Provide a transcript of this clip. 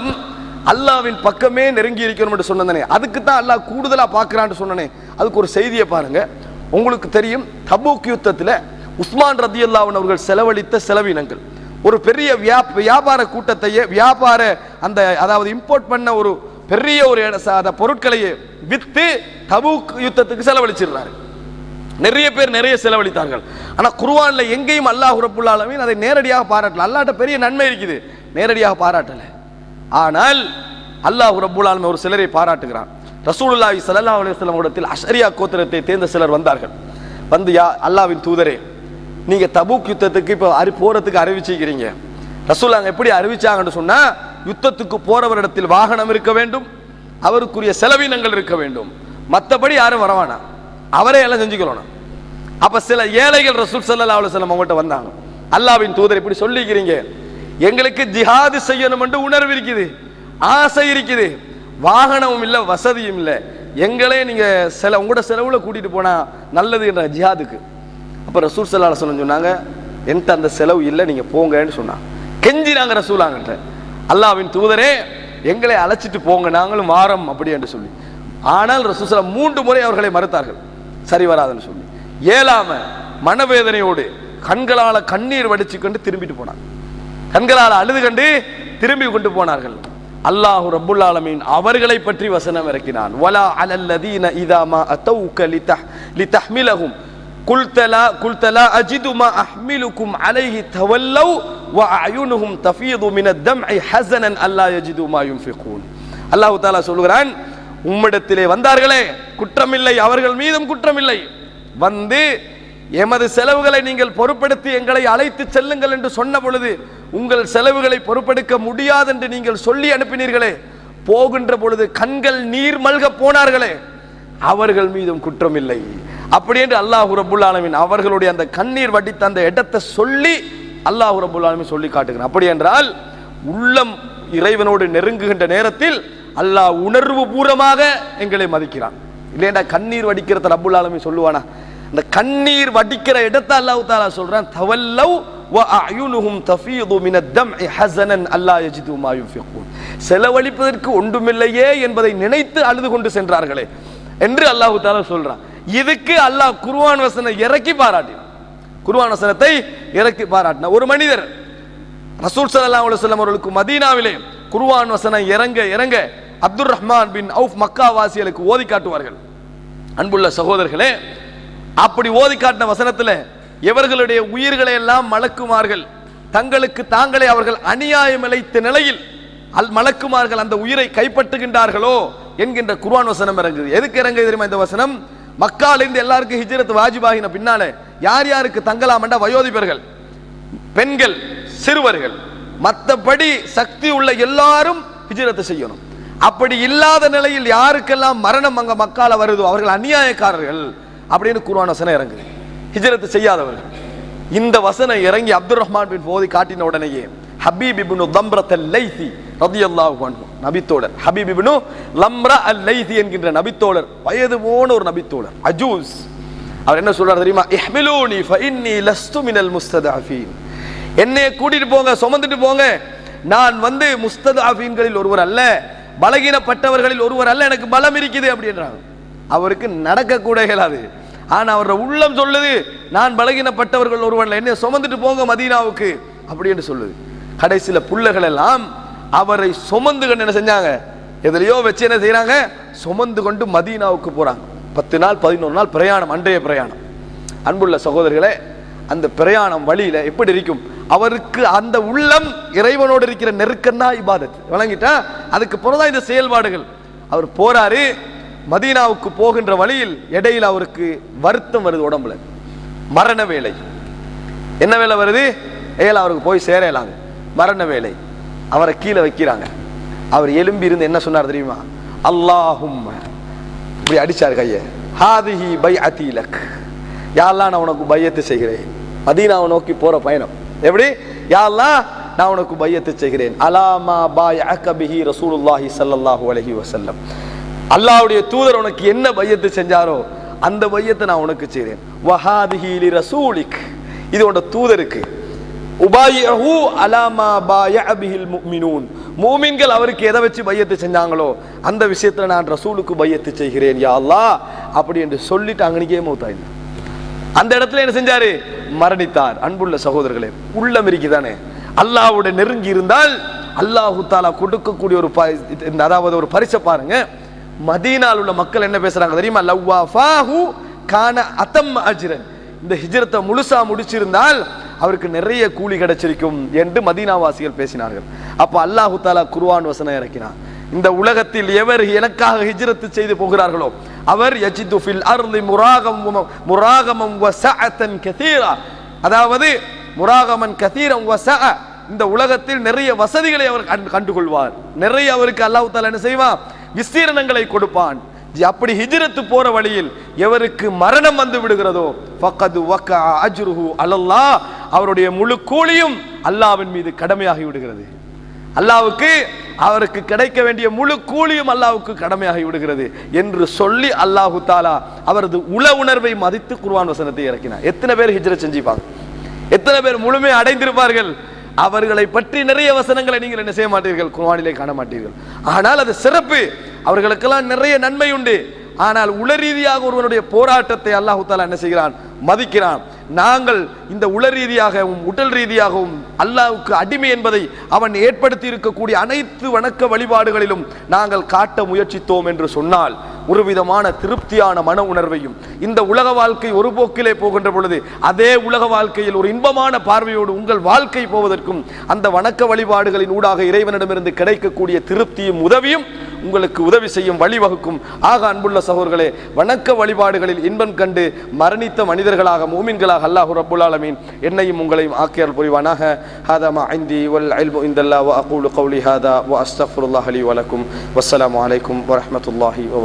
உள்ளம் அல்லாவின் பக்கமே நெருங்கி இருக்கணும் என்று சொன்னதனே அதுக்கு தான் அல்லாஹ் கூடுதலாக பார்க்குறான்னு சொன்னனே. அதுக்கு ஒரு செய்தியை பாருங்க. உங்களுக்கு தெரியும் தபூக் யுத்தத்தில் உஸ்மான் ரதியல்லாஹு அவர்கள் செலவழித்த செலவினங்கள். ஒரு பெரிய வியாப் வியாபார கூட்டத்தையே வியாபார அந்த அதாவது இம்போர்ட் பண்ண ஒரு பெரிய ஒரு அந்த பொருட்களையே விற்று தபூக் யுத்தத்துக்கு செலவழிச்சிடுறாரு. நிறைய பேர் நிறைய செலவழித்தார்கள். ஆனால் குருவானில் எங்கேயும் அல்லாஹ் ரப்புல் அதை நேரடியாக பாராட்டல. அல்லாட்ட பெரிய நன்மை இருக்குது. நேரடியாக பாராட்டலை. ஆனால் அல்லாஹ் ரப்புல் ஒரு சிலரை பாராட்டுகிறான். ரசூலுல்லாஹி சல்லா அலுவலம் இடத்தில் அஷரியா கோத்திரத்தை தேர்ந்த சிலர் வந்தார்கள். வந்து யா அல்லாஹ்வின் தூதரே நீங்கள் தபூக் யுத்தத்துக்கு இப்போ அறி போகிறதுக்கு அறிவிச்சிக்கிறீங்க ரசூல் அங்க எப்படி அறிவிச்சாங்கன்னு சொன்னால் யுத்தத்துக்கு போகிறவரிடத்தில் வாகனம் இருக்க வேண்டும் அவருக்குரிய செலவினங்கள் இருக்க வேண்டும். மற்றபடி யாரும் வரவானா? அவரே எல்லாம் செஞ்சுக்கணும். அப்போ சில ஏழைகள் ரசூல் சல்லா அலுவலம் அவங்கள்ட்ட வந்தாங்க. அல்லாவின் தூதர் இப்படி சொல்லிக்கிறீங்க. எங்களுக்கு ஜிஹாது செய்யணும் என்று உணர்வு இருக்குது. ஆசை இருக்குது. வாகனமும் இல்லை வசதியும் இல்லை. எங்களே நீங்க சில உங்களோட செலவுல கூட்டிட்டு போனா நல்லது என்ற ஜிஹாதுக்கு. அப்ப ரசூல் ஸல்லல்லாஹு சொன்னாங்க என்கிட்ட அந்த செலவு இல்லை நீங்க போங்கன்னு சொன்னாங்க. கெஞ்சினாங்க ரசூலாங்கிட்ட அல்லாஹ்வின் தூதரே எங்களை அழைச்சிட்டு போங்க நாங்களும் வாரம் அப்படி என்று சொல்லி. ஆனால் ரசூசலா மூன்று முறை அவர்களை மறுத்தார்கள். சரி வராதுன்னு சொல்லி. ஏழாம மனவேதனையோடு கண்களால் கண்ணீர் வடிச்சுக்கொண்டு திரும்பிட்டு போனாங்க. கண்களால் அழுது கண்டு திரும்பி கொண்டு போனார்கள். அல்லாஹு ரப்புல் ஆலமீன் அவர்களை பற்றி வசனம் இறக்கினான். வலா அலல்லதீன இதாமா அத்தவுக்க லித லிதஹ்மிலஹும். குல்தலா குல்தலா அஜிது மா அஹ்மிலுக்கும் அலைஹி தவல்லவ் வ அயுனுஹும் தஃபீது மின தம்இ ஹஸனன் அல்லா யஜிது மா யுன்ஃபிகூன். அல்லாஹ் தஆலா சொல்கிறான் உம்மிடத்திலே வந்தார்களே குற்றமில்லை அவர்கள் மீதும் குற்றமில்லை. வந்து எமது செலவுகளை நீங்கள் பொறுப்படுத்தி எங்களை அழைத்து செல்லுங்கள் என்று சொன்ன பொழுது உங்கள் செலவுகளை பொறுப்பெடுக்க முடியாது என்று நீங்கள் சொல்லி அனுப்பினீர்களே போகின்ற பொழுது கண்கள் நீர் மல்க போனார்களே அவர்கள் மீதும் குற்றமில்லை அப்படி என்று அல்லாஹ் ரபுல் ஆலமின் அவர்களுடைய அந்த கண்ணீர் வடித்த அந்த இடத்தை சொல்லி அல்லாஹ் ரபுல் ஆலமின் சொல்லி காட்டுகிறான். அப்படி என்றால் உள்ளம் இறைவனோடு நெருங்குகின்ற நேரத்தில் அல்லாஹ் உணர்வு பூர்வமாக எங்களை மதிக்கிறான். இல்லையண்டா கண்ணீர் வடிக்கிறத ரப்புல் ஆலமீன் சொல்லுவானா? அந்த கண்ணீர் வடிக்கிற இடத்தை அல்லாஹு தாலா சொல்றான் தவல்லவ் வ அயுனுஹும் தஃபீது மின தம்இ ஹஸனன் அல்லா யஜிது மா செலவழிப்பதற்கு ஒன்றுமில்லையே என்பதை நினைத்து அழுது கொண்டு சென்றார்களே என்று அல்லாஹு தாலா சொல்றான். இதுக்கு அல்லாஹ் குருவான் வசனம் இறக்கி பாராட்டினான். குருவான் வசனத்தை இறக்கி பாராட்டினார் ஒரு மனிதர் ரசூல் சல்லா அலுவலம் அவர்களுக்கு மதீனாவிலே குருவான் வசனம் இறங்க இறங்க Abdur Rahman bin Auf Mecca வாசிகளுக்கு ஓதி காட்டுவார்கள். அன்புள்ள சகோதரர்களே அப்படி ஓதி காட்டின வசனத்தில் இவர்களுடைய உயிர்களை எல்லாம் மலக்குமார்கள் தங்களுக்கு தாங்களே அவர்கள் அநியாயம் இழைத்த நிலையில் அல் மலக்குமார்கள் அந்த உயிரை கைப்பற்றுகின்றார்களோ என்கின்ற குர்வான் வசனம் இறங்குது. எதுக்கு இறங்குது தெரியுமா இந்த வசனம்? மக்காலிருந்து எல்லாருக்கும் ஹிஜரத் வாஜிபாகின பின்னால யார் யாருக்கு தங்கலாமண்டா? வயோதிபர்கள் பெண்கள் சிறுவர்கள். மற்றபடி சக்தி உள்ள எல்லாரும் ஹிஜரத்தை செய்யணும். அப்படி இல்லாத நிலையில் யாருக்கெல்லாம் மரணம் அங்க மக்கால வருதோ அவர்கள் அநியாயக்காரர்கள் அப்படின்னு குர்வான் வசனம் இறங்குது. ஹிஜ்ரத்து செய்யாதவர்கள். இந்த வசனம் இறங்கி அப்துல் ரஹ்மான் பின் போதி காட்டின உடனேயே ஹபீப் இப்னு தம்ரத் அல் லைசி ரதியல்லாஹு அன்ஹு நபித்தோழர். ஹபீப் இப்னு லம்ரா அல் லைசி என்கின்ற நபித்தோழர் வயது போன ஒரு நபித்தோழர் அஜூஸ். அவர் என்ன சொல்றாரு தெரியுமா? இஹ்மிலூனி ஃபஇன்னி லஸ்து மினல் முஸ்ததஅஃபீன் என்னைய கூட்டிட்டு போங்க சுமந்துட்டு போங்க. நான் வந்து முஸ்ததஅஃபீன்களில் ஒருவர் அல்ல பலகீனப்பட்டவர்களில் ஒருவர் அல்ல எனக்கு பலம் இருக்குது அப்படின்றாங்க. அவருக்கு நடக்க கூட இயலாது. ஆனால் அவரோட உள்ளம் சொல்லுது நான் பலகீனப்பட்டவர்கள் ஒருவன் என்னை சுமந்துட்டு போங்க மதீனாவுக்கு அப்படி என்று சொல்லுது. கடைசியில புள்ளைகள் எல்லாம் அவரை சுமந்து கொண்டு என்ன செஞ்சாங்க? எதுலையோ வச்சு என்ன செய்கிறாங்க சுமந்து கொண்டு மதீனாவுக்கு போகிறாங்க பத்து நாள் பதினோரு நாள் பிரயாணம் அன்றைய பிரயாணம். அன்புள்ள சகோதரர்களே அந்த பிரயாணம் வழியில் எப்படி இருக்கும்? அவருக்கு அந்த உள்ளம் இறைவனோடு இருக்கிற நெருக்கன்னா தான் இபாதத். வழங்கிட்டா அதுக்கு பிறகுதான் இந்த செயல்பாடுகள். அவர் போறாரு மதீனாவுக்கு போகின்ற வழியில் இடையில் அவருக்கு வருத்தம் வருது உடம்புல. மரண வேலை. என்ன வேலை வருது? ஏல அவருக்கு போய் சேரலாங்க. மரண வேலை. அவரை கீழே வைக்கிறாங்க. அவர் எலும்பி இருந்து என்ன சொன்னார் தெரியுமா? அல்லாஹும் இப்படி அடிச்சார் கையை. ஹாதிஹி பை அத்தீலக் யாரெல்லாம் நான் உனக்கு பையத்தை செய்கிறேன். மதீனாவை நோக்கி போற பயணம். எப்படி? யாரெல்லாம் நான் உனக்கு பையத்து செய்கிறேன். அலாமா பாய் அகபிஹி ரசூலுல்லாஹி சல்லாஹூ அலஹி வசல்லம் அல்லாவுடைய தூதர் உனக்கு என்ன பையத்து செஞ்சாரோ அந்த பையத்தை நான் உனக்கு செய்கிறேன் வஹாதிஹிலி ரசூலிக். இது உன்னோட தூதருக்கு. உபாயஹு அலாமா பாய அபிஹில் முஃமினூன் மூமின்கள் அவருக்கு எதை வச்சு பையத்து செஞ்சாங்களோ அந்த விஷயத்தில் நான் ரசூலுக்கு பையத்து செய்கிறேன் யா அல்லா அப்படி என்று சொல்லிட்டு அங்கனிக்கே மௌத்தாயினார் அந்த இடத்துல என்ன செஞ்சாரு? மரணித்தார். அன்புள்ள சகோதரர்களே உள்ளம் இருக்குதானே அல்லாஹ்வுடைய நெருங்கி இருந்தால் அல்லாஹு தாலா கொடுக்கக்கூடிய ஒரு இந்த அதாவது ஒரு பரிசை பாருங்க. மதீனால் உள்ள மக்கள் என்ன பேசுறாங்க தெரியுமா? லவ்வா ஃபாஹு கான அத்தம் அஜிரன். இந்த ஹிஜ்ரத்தை முழுசா முடிச்சிருந்தால் அவருக்கு நிறைய கூலி கிடைச்சிருக்கும் என்று மதீனாவாசிகள் பேசினார்கள். அப்போ அல்லாஹு தாலா குர்வான் வசனம் இறக்கினார் இந்த உலகத்தில் எவர் எனக்காக ஹிஜ்ரத்து செய்து போகிறார்களோ? அவர் யஜிது ஃபில் முராகம் முராகமம் வ கதீரா அதாவது முராகமன் கதீரம் வ இந்த உலகத்தில் நிறைய வசதிகளை அவர் கண்டு- கண்டுகொள்வார். நிறைய அவருக்கு அல்லாஹு தாலா என்ன செய்வான்? விஸ்தீரணங்களை கொடுப்பான். அப்படி ஹிஜ்ரத்து போற வழியில் எவருக்கு மரணம் வந்து விடுகிறதோ ஃபக்கது வக்க அஜ்ருஹு அலல்லாஹ் அவருடைய முழு கூலியும் அல்லாவின் மீது கடமையாகி விடுகிறது. அல்லாவுக்கு அவருக்கு கிடைக்க வேண்டிய முழு கூலியும் அல்லாவுக்கு கடமையாகி விடுகிறது என்று சொல்லி அல்லாஹு தாலா அவரது உள உணர்வை மதித்து குர்வான் வசனத்தை இறக்கினார். எத்தனை பேர் ஹிஜ்ரத் செஞ்சிப்பாங்க? எத்தனை பேர் முழுமை அடைந்திருப்பார்கள்? அவர்களை பற்றி நிறைய வசனங்களை நீங்கள் என்ன செய்ய மாட்டீர்கள்? குர்வானிலே காண மாட்டீர்கள். ஆனால் அது சிறப்பு. அவர்களுக்கெல்லாம் நிறைய நன்மை உண்டு. ஆனால் உளரீதியாக ஒருவனுடைய போராட்டத்தை அல்லாஹு தாலா என்ன செய்கிறான்? மதிக்கிறான். நாங்கள் இந்த உள ரீதியாகவும் உடல் ரீதியாகவும் அல்லாஹுக்கு அடிமை என்பதை அவன் ஏற்படுத்தி இருக்கக்கூடிய அனைத்து வணக்க வழிபாடுகளிலும் நாங்கள் காட்ட முயற்சித்தோம் என்று சொன்னால் ஒரு விதமான திருப்தியான மன உணர்வையும் இந்த உலக வாழ்க்கை ஒரு போக்கிலே போகின்ற பொழுது அதே உலக வாழ்க்கையில் ஒரு இன்பமான பார்வையோடு உங்கள் வாழ்க்கை போவதற்கும் அந்த வணக்க வழிபாடுகளின் ஊடாக இறைவனிடமிருந்து கிடைக்கக்கூடிய திருப்தியும் உதவியும் உங்களுக்கு உதவி செய்யும் வழிவகுக்கும் ஆக அன்புள்ள சகோதரர்களே வணக்க வழிபாடுகளில் இன்பம் கண்டு மரணித்த மனிதர்களாக மூமின்களாக அல்லாஹு ரபுல் ஆலமீன் என்னையும் உங்களையும் ஆக்கியால் புரிவானாக. ஹாதா மா ஐந்தி வல் இல்மு இந்தல்லா வ அகூலு கௌலி ஹாதா வ வலக்கும் அலைக்கும் வரஹ்மத்துல்லாஹி வ